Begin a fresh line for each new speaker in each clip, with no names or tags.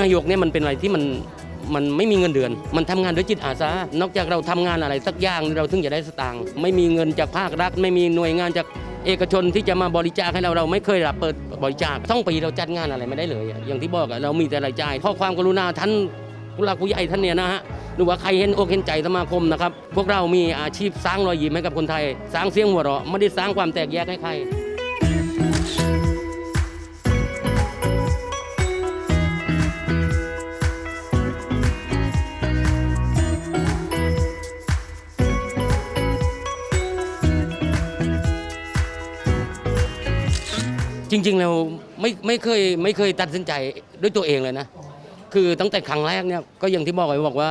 นายกเนี่ยมันเป็นอะไรที่มันมันไม่มีเงินเดือน มันทำงานด้วยจิตอาสา นอกจากเราทำงานอะไรสักอย่างเราถึงจะได้สตางค์ ไม่มีเงินจากภาครัฐ ไม่มีหน่วยงานจากเอกชนที่จะมาบริจาคให้เราเราไม่เคยรับเปิดบริจาคต้องปีเราจัดงานอะไรไม่ได้เลย อย่างที่บอกอะเรามีแต่รายจ่ายข้อความกรุณาท่านผู้หลักผู้ใหญ่ท่านเนี่ยนะฮะหรือว่าใครเห็นอกเห็นใจสมาคมนะครับ พวกเรามีอาชีพสร้างรอยยิ้มให้กับคนไทย สร้างเสียงหัวเราะไม่ได้สร้างความแตกแยกให้ใคร จริงๆเราไม่ไม่เคยไม่เคยตัดสินใจด้วยตัวเองเลยนะ คือตั้งแต่ครั้งแรกเนี่ยก็อย่างที่บอกไว้บอกว่า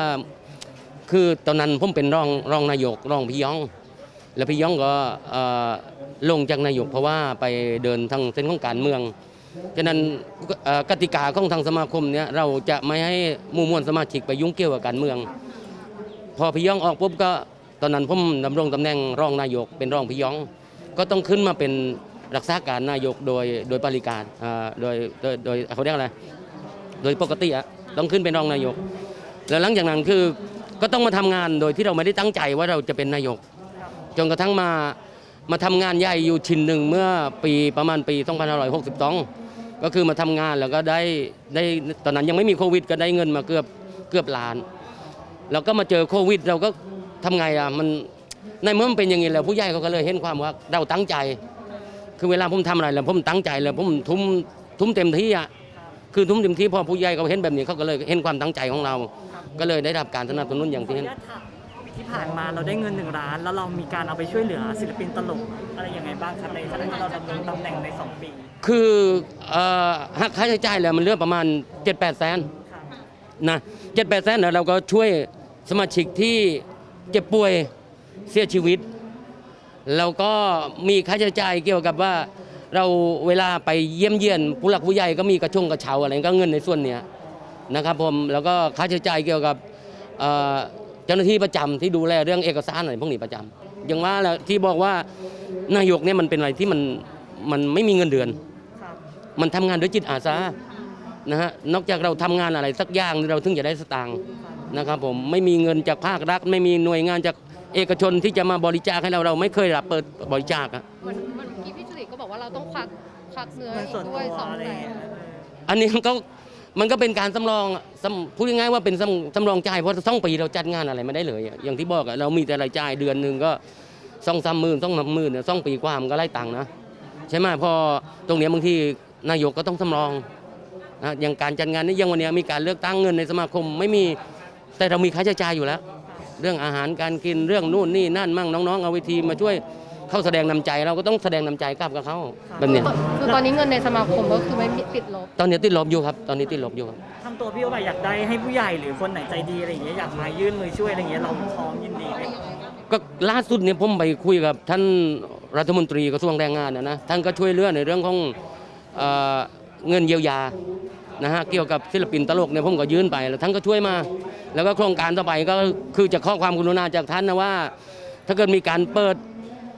คือตอนนั้นผมเป็นรองรองนายกรองพี่ยอง แล้วพี่ยองก็เอ่อลงจากนายกเพราะว่าไปเดินทางเส้นของการเมืองฉะนั้นเอ่อกติกาของทางสมาคมเนี่ยเราจะไม่ให้หมู่มวลสมาชิกไปยุ่งเกี่ยวกับการเมือง พอพี่ยองออกปุ๊บก็ตอนนั้นผมดำรงตำแหน่งรองนายกเป็นรองพี่ยอง ก็ต้องขึ้นมาเป็น รักษาการนายกโดยโดยปริการอ่าโดยโดยโดยเขาเรียกอะไรโดยปกติอะต้องขึ้นเป็นรองนายก แล้วหลังจากนั้นคือก็ต้องมาทำงานโดยที่เราไม่ได้ตั้งใจว่าเราจะเป็นนายก จนกระทั่งมามาทำงานใหญ่อยู่ชิ้นหนึ่งเมื่อปีประมาณปี 2562 ก็คือมาทำงานแล้วก็ได้ได้ตอนนั้นยังไม่มีโควิด ก็ได้เงินมาเกือบเกือบล้าน แล้วก็มาเจอโควิด เราก็ทำไงอะมันในเมื่อมันเป็นอย่างนี้แล้วผู้ใหญ่เขาก็เลยเห็นความว่าเราตั้งใจ คือเวลาผมทำอะไรแล้วผมตั้งใจแล้วผมทุ่มทุ่มเต็มที่อะคือทุ่มเต็มที่พอผู้ใหญ่เขาเห็นแบบนี้เขาก็เลยเห็นความตั้งใจของเรา ก็เลยได้รับการสนับสนุนอย่างที่เห็น
ขออนุญาตถามที่ผ่านมาเราได้เงินหนึ่งล้าน แล้วเรามีการเอาไปช่วยเหลือศิลปินตลกอะไรยังไงบ้างครับในขณะที่เราดำรงตำแหน่งใน 2 ปี
คือเอ่อหักค่าใช้จ่ายแล้วมันเหลือประมาณ 7 8 แสน
ค่ะ
นะเจ็ดแปดแสนเราก็ช่วยสมาชิกที่เจ็บป่วยเสียชีวิต แล้วก็มีค่าใช้จ่ายเกี่ยวกับว่า เราเวลาไปเยี่ยมเยียนผู้หลักผู้ใหญ่ก็มีกระชงกระเช้าอะไรก็เงินในส่วนเนี้ยนะครับผมแล้วก็ค่าใช้จ่ายเกี่ยวกับเจ้าหน้าที่ประจำที่ดูแลเรื่องเอกสารอะไรพวกนี้ประจำอย่างว่าแล้วที่บอกว่านายกเนี่ยมันเป็นอะไรที่มันมันไม่มีเงินเดือน มันทำงานด้วยจิตอาสานะฮะนอกจากเราทำงานอะไรสักอย่างเราถึงจะได้สตางค์นะครับผมไม่มีเงินจากภาครัฐไม่มีหน่วยงานจาก เอกชนที่จะมาบริจาคให้เราเราไม่เคยรับเปิดบริจาคอะ
เหมือนเหมือนเมื่อกี้พี่สิริก็บอกว่าเราต้องควักควักเนื้อ
เงิน
อี
ส่วน
ก
ตั
ด้วย
ว
สอง
อะไร
แส
อย่าง
น
เงี้ย
อันนี้มันก็มันก็เป็นการสำรองอะสำพูดง่ายๆว่าเป็นสำสำรองจ่ายเพราะสองปีเราจัดงานอะไรไม่ได้เลยอะอย่างที่บอกอะเรามีแต่รายจ่ายเดือนหนึ่งก็สองสามหมื่นสองสามหมื่นเนี่ยสองปีกว่ามันก็ไล่ตังค์นะใช่ไหมพอตรงเนี้ยบางทีนายกก็ต้องสำรองนะอย่างการจัดงานนี้อยังวันเนี้ยมีการเลือกตั้งเงินในสมาคมไม่มีแต่เรามีค่าใช้จ่ายอยู่แล้ว เรื่องอาหารการกินเรื่องนู่นนี่นั่นมั่งน้องๆเอาวิธีมาช่วยเข้าแสดงนำใจเราก็ต้องแสดงนำใจกลับกับเขาแบบเนี้ย
คือตอนนี้เงินในสมาคมก็คือไม่มีติดลบ
ตอนนี้ติดลบอยู่ครับ ตอนนี้ติดลบอยู่ครับ
ทำตัวพี่โอไปอยากได้ให้ผู้ใหญ่หรือคนไหนใจดีอะไรอย่างเงี้ยอยากมายื่นมือช่วยอะไรอย่างเงี้ยเราพร้อมยินดีไหม
ก็ล่าสุดเนี่ยผมไปคุยกับ ท่านรัฐมนตรีกระทรวงแรงงานนะนะท่านก็ช่วยเหลือในเรื่องของเอ่อเงินเยียวยา นะฮะเกี่ยวกับศิลปินตลกเนี่ยผมก็ยื่นไปแล้วท่านก็ช่วยมา แล้วก็โครงการต่อไปก็คือจะข้อความกรุณาจากท่านนะว่า ถ้าเกิดมีการเปิด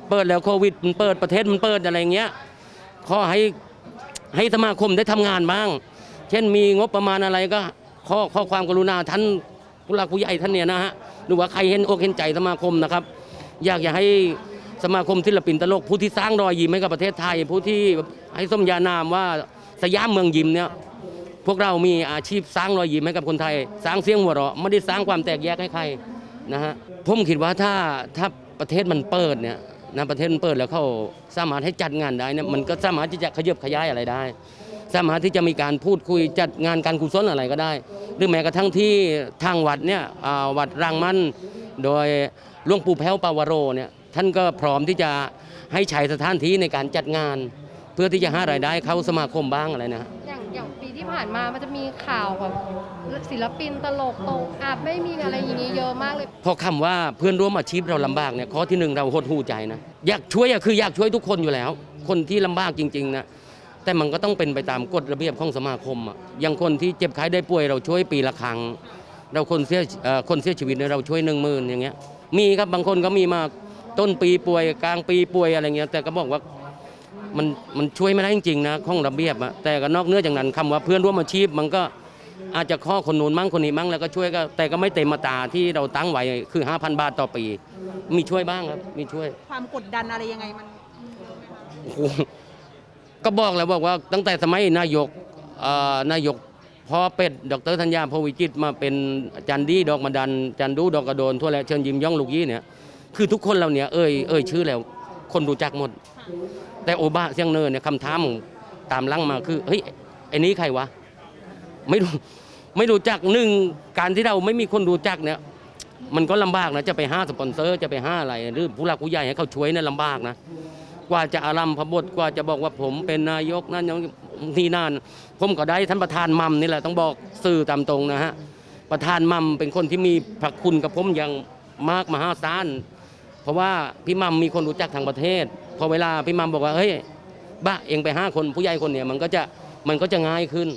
เปิดแล้วโควิดมันเปิดประเทศมันเปิดอะไรเงี้ยขอให้ให้สมาคมได้ทำงานบ้าง เช่นมีงบประมาณอะไรก็ข้อข้อความกรุณาท่านผู้หลักผู้ใหญ่ท่านเนี่ยนะฮะหรือว่าใครเห็นอกเห็นใจสมาคมนะครับ อยากจะให้สมาคมศิลปินตลกผู้ที่สร้างรอยยิ้มให้กับประเทศไทย ผู้ที่ให้สมญานามว่าสยามเมืองยิ้มเนี่ย พวกเรามีอาชีพสร้างรอยยิ้มให้กับคนไทย สร้างเสียงหัวเราะไม่ได้สร้างความแตกแยกให้ใครนะฮะผมคิดว่าถ้าถ้าประเทศมันเปิดเนี่ยนะประเทศมันเปิดแล้วเขาสามารถให้จัดงานได้เนี่ยมันก็สามารถที่จะขยับขยายอะไรได้ สามารถที่จะมีการพูดคุยจัดงานการกุศลอะไรก็ได้ หรือแม้กระทั่งที่ทางวัดเนี่ยอ่าวัดรางมันโดยหลวงปู่แพ้วปาวโรเนี่ยท่านก็พร้อมที่จะให้ใช้สถานที่ในการจัดงาน เพื่อที่จะหารายได้เข้าสมาคมบ้างอะไรนะฮะ
อย่าง ผ่านมามันจะมีข่าวแบบศิลปินตลกตกอับไม่มีอะไรอย่างนี้เยอะมากเลย
พอคำว่าเพื่อนร่วมอาชีพเราลำบากเนี่ยข้อที่หนึ่งเราหดหูใจนะ อยากช่วยอะคืออยากช่วยทุกคนอยู่แล้ว คนที่ลำบากจริงๆนะแต่มันก็ต้องเป็นไปตามกฎระเบียบของสมาคมอะอย่างคนที่เจ็บไข้ได้ป่วยเราช่วยปีละครั้ง เราคนเสียเอ่อคนเสียชีวิตเนี่ยเราช่วยหนึ่งหมื่นอย่างเงี้ยมีครับบางคนก็มีมาต้นปีป่วยกลางปีป่วยอะไรเงี้ยแต่ก็บอกว่า มันมันช่วยไม่ได้จริงๆนะของระเบียบอะแต่ก็นอกเหนื้อจากนั้นคำว่าเพื่อนร่วมอาชีพมันก็อาจจะข้อคนนู้นมั่งคนนี้มั่งแล้วก็ช่วยก็แต่ก็ไม่เต็มมาตราที่เราตั้งไว้คือ 5,000 บาทต่อปี มีช่วยบ้างครับ มีช่วย
ความกดดันอะไรยังไงมัน
โอ้โหก็บอกแล้วบอกว่าตั้งแต่สมัยนายกเอ่อนายกพ่อเป็ดดรธัญญาโพวิจิตรมาเป็นจันดีดอกมาดันจันดูดอกกระโดนทั่วแล้วเชิญยิ้มย่องลูกยี่เนี่ยคือทุกคนเราเนี่ยเอ่ยเอ่ยชื่อแล้ว คนรู้จักหมด แต่โอบาเซียงเนินเนี่ยคำถามตามหลังมาคือเฮ้ยไอ้นี้ใครวะไม่รู้ไม่รู้จักหนึ่งการที่เราไม่มีคนรู้จักเนี่ย มันก็ลำบากนะจะไปห้าสปอนเซอร์ จะไปห้าอะไรหรือผู้หลักผู้ใหญ่ให้เขาช่วยเนี่ยลำบากนะกว่าจะอารัมพบทกว่าจะบอกว่าผมเป็นนายกนั่นอย่างที่นั่นผมก็ได้ท่านประธานมัมนี่แหละต้องบอกสื่อตามตรงนะฮะประธานมัมเป็นคนที่มีพระคุณกับผมอย่างมากมหาศาล เพราะว่าพี่มัมมีคนรู้จักทางประเทศ พอเวลาพี่มัมบอกว่าเฮ้ยบ้าเองไปห้าคนผู้ใหญ่คนเนี่ยมันก็จะมันก็จะง่ายขึ้น